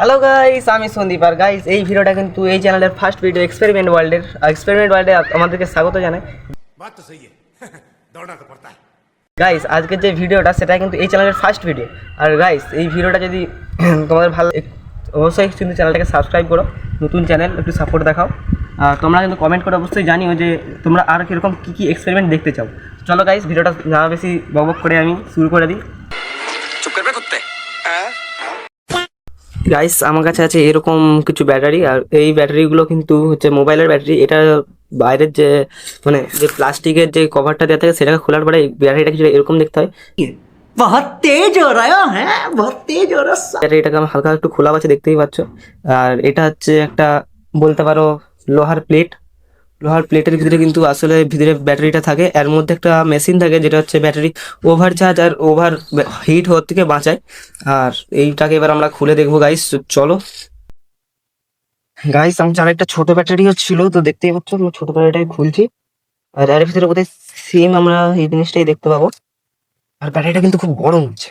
Hello guys আমি সন্দীপ আর guys এই ভিডিওটা কিন্তু এই চ্যানেলের ফার্স্ট ভিডিও এক্সপেরিমেন্ট ওয়ার্ল্ডের এক্সপেরিমেন্ট ওয়ার্ল্ডে আমাদেরকে স্বাগত জানাই। গাইস আজকের যে ভিডিওটা সেটা কিন্তু এই চ্যানেলের ফার্স্ট ভিডিও আর গাইস এই ভিডিওটা যদি তোমাদের ভালো অবশ্যই কিন্তু চ্যানেলটাকে সাবস্ক্রাইব করো নতুন চ্যানেল একটু সাপোর্ট দেখাও। আর তোমরা কিন্তু কমেন্ট করে অবশ্যই জানিও যে তোমরা আর কীরকম কী কী এক্সপেরিমেন্ট দেখতে চাও। চলো গাইস ভিডিওটা না বেশি বক করে আমি শুরু করে দিই। গাইস আমার কাছে আছে এরকম কিছু ব্যাটারি আর এই ব্যাটারিগুলো কিন্তু হচ্ছে মোবাইলের ব্যাটারি এটা বাইরের যে মানে যে প্লাস্টিকের যে কভারটা দেওয়া থাকে সেটাকে খোলার পরে ব্যাটারিটা কিছু এরকম দেখতে হয়। বহুত তেজ হো রহা হ্যাঁ বহুত তেজ হো রহা হালকা একটু খোলা আছে দেখতেই পাচ্ছ। আর এটা হচ্ছে একটা বলতে পারো লোহার প্লেট লোহার প্লেটের ভিতরে কিন্তু আসলে ভিতরে ব্যাটারিটা থাকে। এর মধ্যে একটা মেশিন থাকে যেটা হচ্ছে ব্যাটারি ওভার চার্জ আর ওভার হিট হওয়ার থেকে বাঁচায়। আর এইটাকে এবার আমরা খুলে দেখব গাইস চলো। গাইস আমার আর একটা ছোট ব্যাটারিও ছিল তো দেখতেই পাচ্ছ, আমি ছোট ব্যাটারিটাই খুলছি। আর এর ভিতরে বোধহয় সেম আমরা এই জিনিসটাই দেখতে পাবো। আর ব্যাটারিটা কিন্তু খুব গরম হচ্ছে।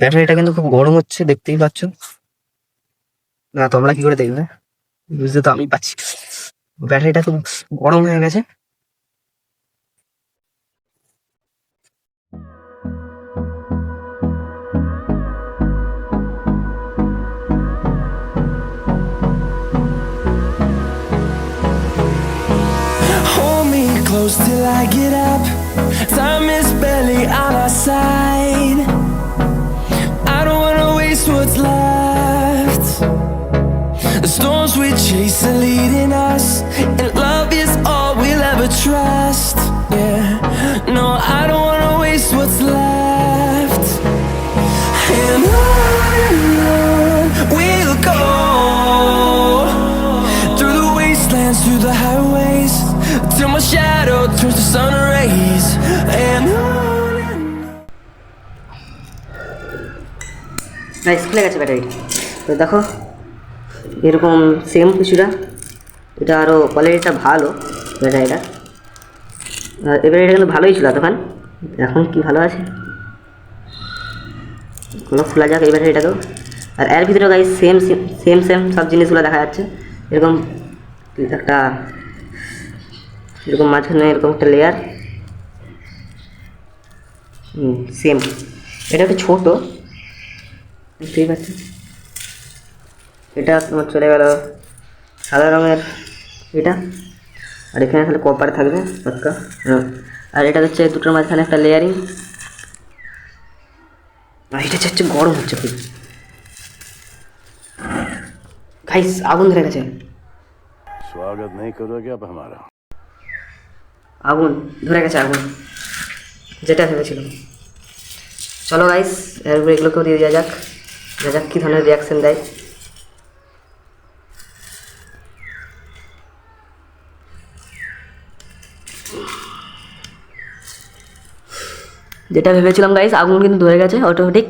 ব্যাটারিটা কিন্তু খুব গরম হচ্ছে, দেখতেই পাচ্ছ। না, তোমরা কি করে দেখবে? বুঝতে তো আমি পাচ্ছি। ব্যাটারিটা খুব গরম হয়ে গেছে close till I get up. Time is barely on our side. I don't wanna waste what's left. storms we chase are leading us, and love is all we'll ever trust. Yeah, no, I don't wanna waste what's left. And on and we'll go through the wastelands, through the highways, till my shadow turns to sun rays. And on. Nice, click it, baby. দেখো এরকম same কিছুটা। এটা আরও কোয়ালিটিটা ভালো ব্যাটারিটা আর এবার এটা কিন্তু ভালোই ছিল এতক্ষণ। এখন কি ভালো আছে? কোনো খোলা যাক এই ব্যাটারিটাকেও আর এর ভিতরে গাইস সেম সেম সেম সব জিনিসগুলো দেখা যাচ্ছে। এরকম একটা, এরকম মাঝখানে এরকম একটা লেয়ার সেম এটা একটু ছোটো। বুঝতেই পারছি এটা তোমার চলে গেল সাদা রঙের এটা আর এখানে তাহলে কপার থাকবে পাক্কা আর এটা হচ্ছে দুটোর মাঝখানে একটা লেয়ারিং আর এটা হচ্ছে গরম হচ্ছে খুব গাইস আগুন ধরে গেছে স্বাগত নেই করোগে আপ হামারা আগুন ধরে গেছে আগুন যেটা ভেবেছিল চলো গাইস এগুলোকেও দিয়ে দেওয়া যাক যা যাক কী ধরনের রিয়াকশন দেয় যেটা ভেবেছিলাম গাইস আগুন কিন্তু ধরে গেছে অটোমেটিক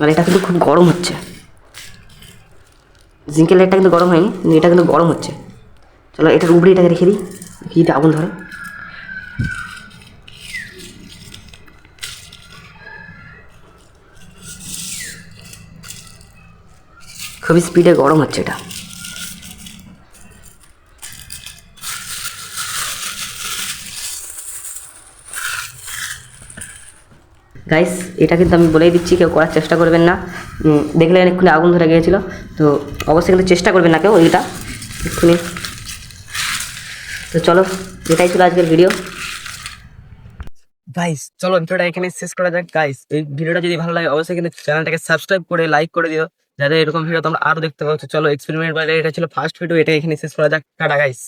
আর এটা কিন্তু খুব গরম হচ্ছে। জিঙ্কের লাইটটা কিন্তু গরম হয়নি, এটা কিন্তু গরম হচ্ছে। চলো এটার উপরে এটাকে রেখে দিই। কি আগুন ধরে। খুবই স্পিডে গরম হচ্ছে এটা। গাইস এটা কিন্তু আমি বলেই দিচ্ছি, কেউ করার চেষ্টা করবেন না। দেখলে এক্ষুনি আগুন ধরে গিয়েছিল। তো অবশ্যই কিন্তু চেষ্টা করবেন না কেউ এটা এক্ষুনি। তো চলো, এটাই ছিল আজকের ভিডিও গাইস চলো ভিডিওটা এখানে শেষ করা যাক। গাইস এই ভিডিওটা যদি ভালো লাগে, অবশ্যই কিন্তু চ্যানেলটাকে সাবস্ক্রাইব করে লাইক করে দিও। যাতে এরকম ভিডিও তোমরা আরও দেখতে পাচ্ছ চলো এক্সপেরিমেন্ট বাইরে এটা ছিল ফার্স্ট ভিডিও এটা এখানে শেষ করা যাক। Tata guys